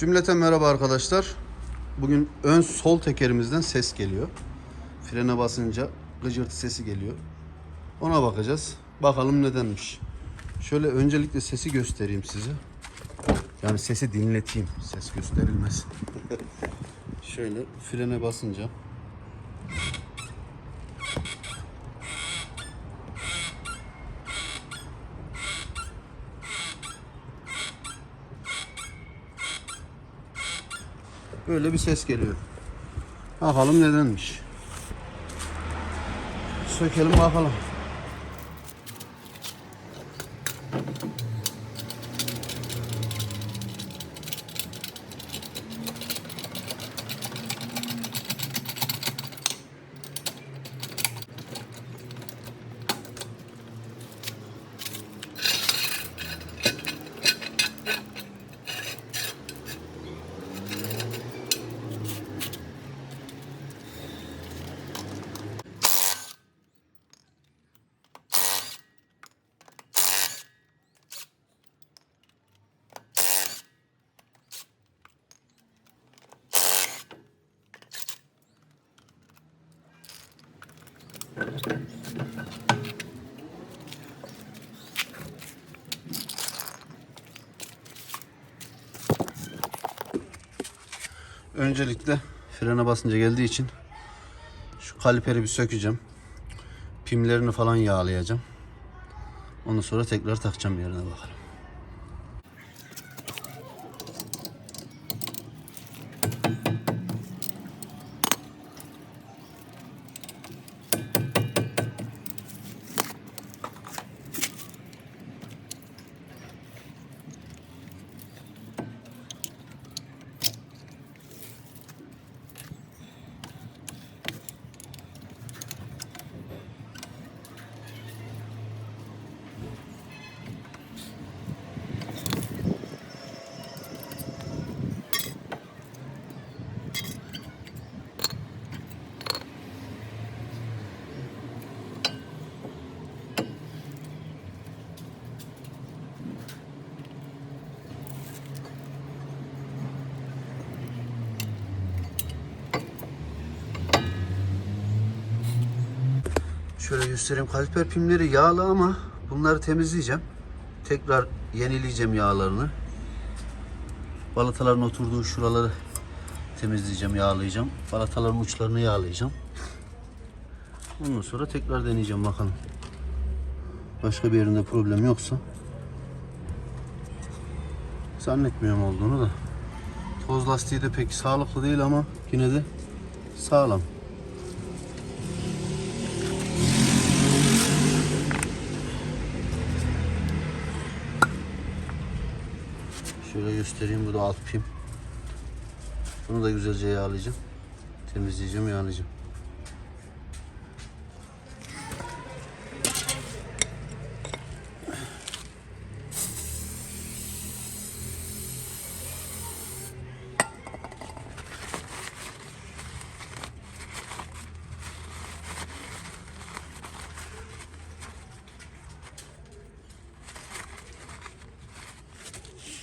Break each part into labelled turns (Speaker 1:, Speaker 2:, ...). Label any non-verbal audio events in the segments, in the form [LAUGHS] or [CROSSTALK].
Speaker 1: Cümleten merhaba arkadaşlar. Bugün ön sol tekerimizden ses geliyor. Frene basınca gıcırtı sesi geliyor. Ona bakacağız. Bakalım nedenmiş. Şöyle öncelikle sesi göstereyim size. Yani sesi dinleteyim. Ses gösterilmez. [LAUGHS] Şöyle frene basınca böyle bir ses geliyor. Bakalım nedenmiş. Sökelim bakalım. Öncelikle frene basınca geldiği için şu kaliperi bir sökeceğim. Pimlerini falan yağlayacağım. Ondan sonra tekrar takacağım yerine bakalım. Şöyle göstereyim. Kaliper pimleri yağlı ama bunları temizleyeceğim. Tekrar yenileyeceğim yağlarını. Balataların oturduğu şuraları temizleyeceğim, yağlayacağım. Balataların uçlarını yağlayacağım. Ondan sonra tekrar deneyeceğim bakalım. Başka bir yerinde problem yoksa. Zannetmiyorum olduğunu da. Toz lastiği de pek sağlıklı değil ama yine de sağlam. Şöyle göstereyim. Bu da alt pim. Bunu da güzelce yağlayacağım. Temizleyeceğim, yağlayacağım.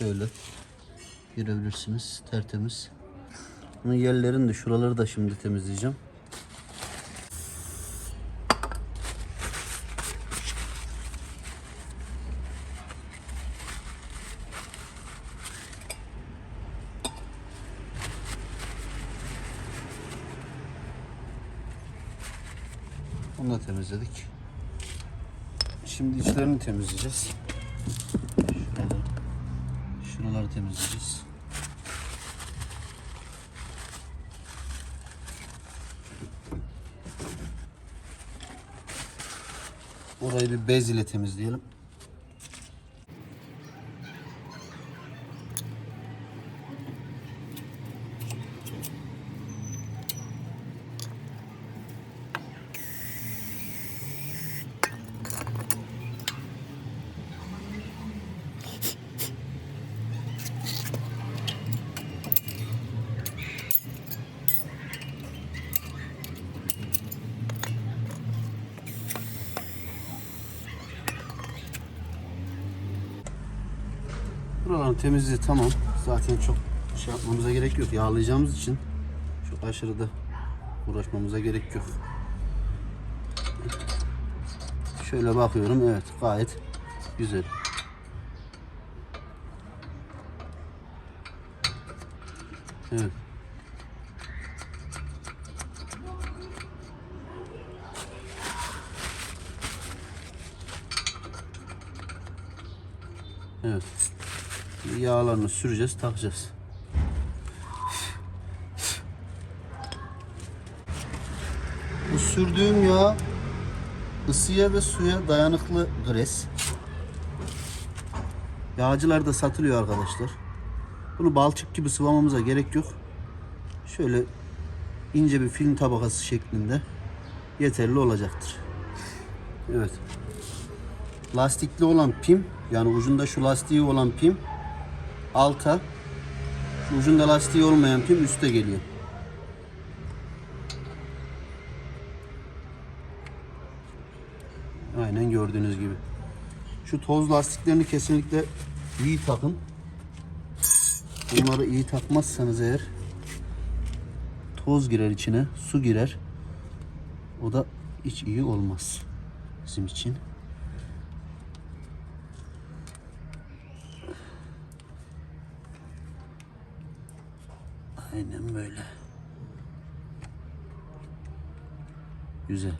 Speaker 1: Şöyle girebilirsiniz. Tertemiz. Bunun yerlerini de şuraları da şimdi temizleyeceğim. Bunu da temizledik. Şimdi içlerini temizleyeceğiz. Şurada. Şuraları temizleyeceğiz. Orayı bir bez ile temizleyelim. Buraların temizliği tamam. Zaten çok şey yapmamıza gerek yok. Yağlayacağımız için çok aşırı da uğraşmamıza gerek yok. Şöyle bakıyorum. Evet gayet güzel. Evet. Evet. Yağlarını süreceğiz, takacağız. Bu sürdüğüm yağ ısıya ve suya dayanıklı gres. Yağcılarda satılıyor arkadaşlar. Bunu balçık gibi sıvamamıza gerek yok. Şöyle ince bir film tabakası şeklinde yeterli olacaktır. Evet. Lastikli olan pim yani ucunda şu lastiği olan pim alta ucunda lastiği olmayan pim üste geliyor. Aynen gördüğünüz gibi. Şu toz lastiklerini kesinlikle iyi takın. Bunları iyi takmazsanız eğer toz girer içine, su girer. O da hiç iyi olmaz bizim için. Aynen böyle. Güzel.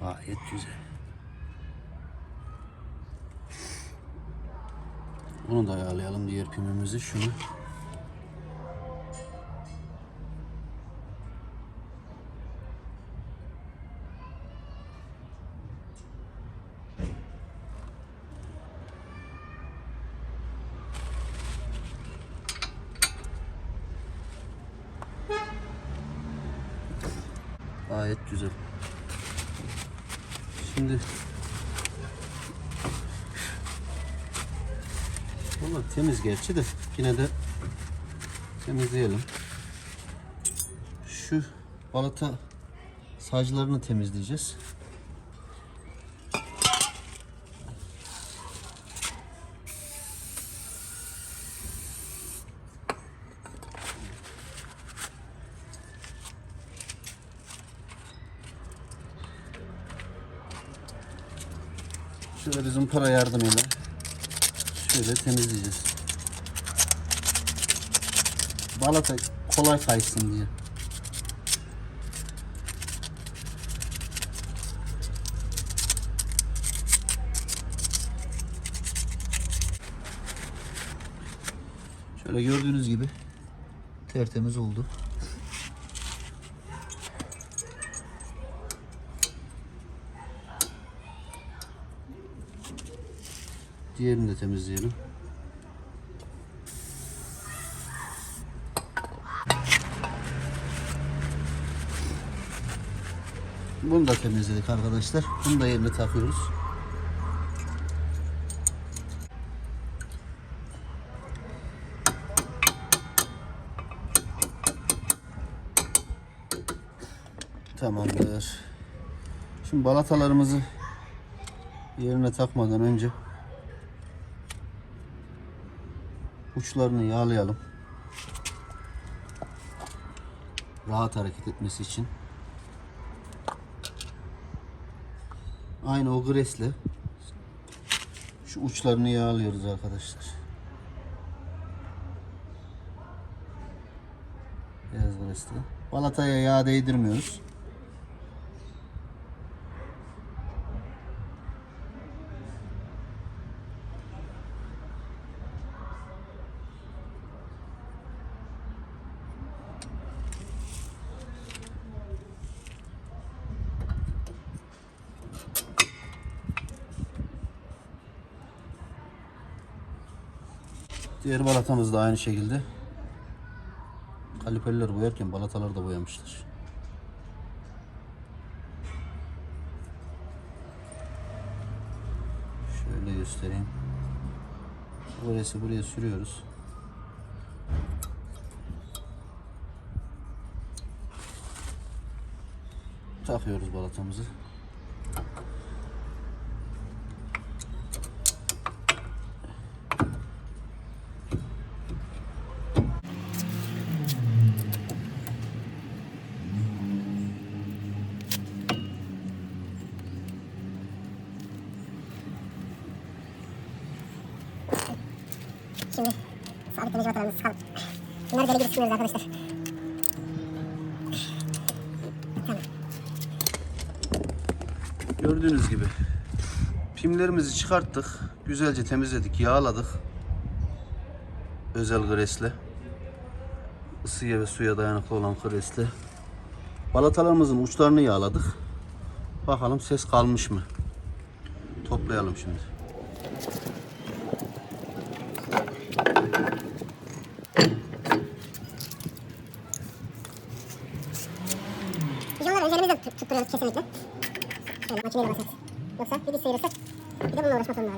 Speaker 1: Gayet güzel. Bunu da ayarlayalım diğer pimimizi şunu. Gayet güzel. Şimdi Valla temiz gerçi de yine de temizleyelim. Şu balata saclarını temizleyeceğiz. Şöyle bizim para yardımıyla şöyle temizleyeceğiz. Balata kolay kaysın diye. Şöyle gördüğünüz gibi tertemiz oldu. Diğerini de temizleyelim. Bunu da temizledik arkadaşlar. Bunu da yerine takıyoruz. Tamamdır. Şimdi balatalarımızı yerine takmadan önce uçlarını yağlayalım. Rahat hareket etmesi için. Aynı o gresle şu uçlarını yağlıyoruz arkadaşlar. Beyaz gresle. Balataya yağ değdirmiyoruz. Diğer balatamız da aynı şekilde. Kaliperler boyarken balatalar da boyamışlar. Şöyle göstereyim. Burası buraya sürüyoruz. Takıyoruz balatamızı.
Speaker 2: Şimdi vatalarımızı sıkalım. Bunları deli gibi sıkmıyoruz arkadaşlar.
Speaker 1: Gördüğünüz gibi pimlerimizi çıkarttık. Güzelce temizledik, yağladık. Özel gresle. Isıya ve suya dayanıklı olan gresle. Balatalarımızın uçlarını yağladık. Bakalım ses kalmış mı? Toplayalım şimdi.
Speaker 2: Biz onları üzerimizde tut, tutturuyoruz kesinlikle. Şöyle makineyle basarız. Yoksa bir diş sıyırırsak bir de bununla uğraşmak zorunda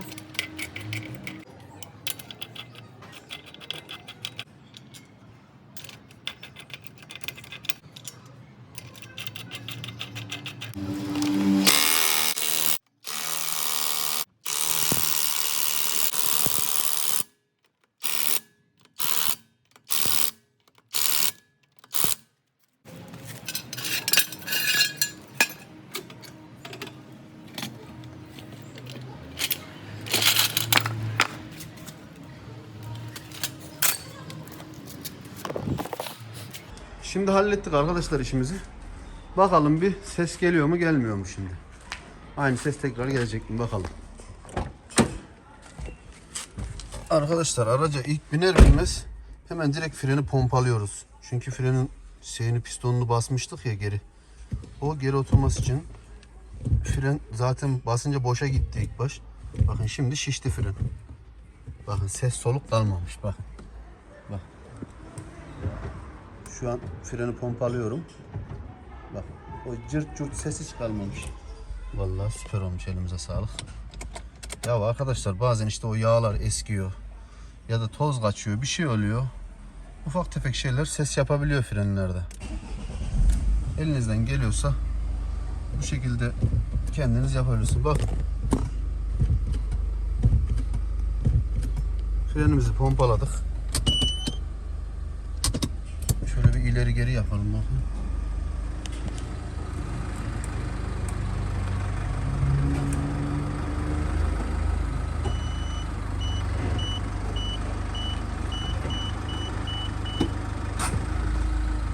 Speaker 1: Şimdi hallettik arkadaşlar işimizi. Bakalım bir ses geliyor mu gelmiyor mu şimdi. Aynı ses tekrar gelecek mi bakalım. Arkadaşlar araca ilk biner binmez hemen direkt freni pompalıyoruz. Çünkü frenin şeyini pistonunu basmıştık ya geri. O geri oturması için fren zaten basınca boşa gitti ilk baş. Bakın şimdi şişti fren. Bakın ses soluk kalmamış bak. Bak. Şu an freni pompalıyorum. Bak o cırt cırt sesi hiç kalmamış. Vallahi süper olmuş elimize sağlık. Ya arkadaşlar bazen işte o yağlar eskiyor ya da toz kaçıyor bir şey oluyor. Ufak tefek şeyler ses yapabiliyor frenlerde. Elinizden geliyorsa bu şekilde kendiniz yapabilirsiniz. Bak. Frenimizi pompaladık. Şöyle bir ileri geri yapalım bakın.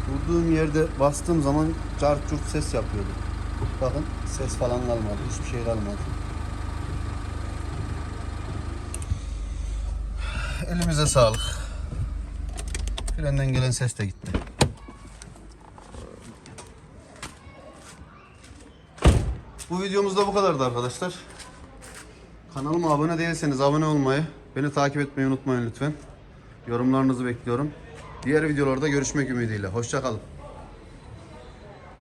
Speaker 1: Durduğum yerde bastığım zaman cart curt ses yapıyordu. Bakın ses falan kalmadı. Hiçbir şey kalmadı. Elimize sağlık. Frenden gelen ses de gitti. Bu videomuz da bu kadardı arkadaşlar. Kanalıma abone değilseniz abone olmayı, beni takip etmeyi unutmayın lütfen. Yorumlarınızı bekliyorum. Diğer videolarda görüşmek ümidiyle. Hoşçakalın.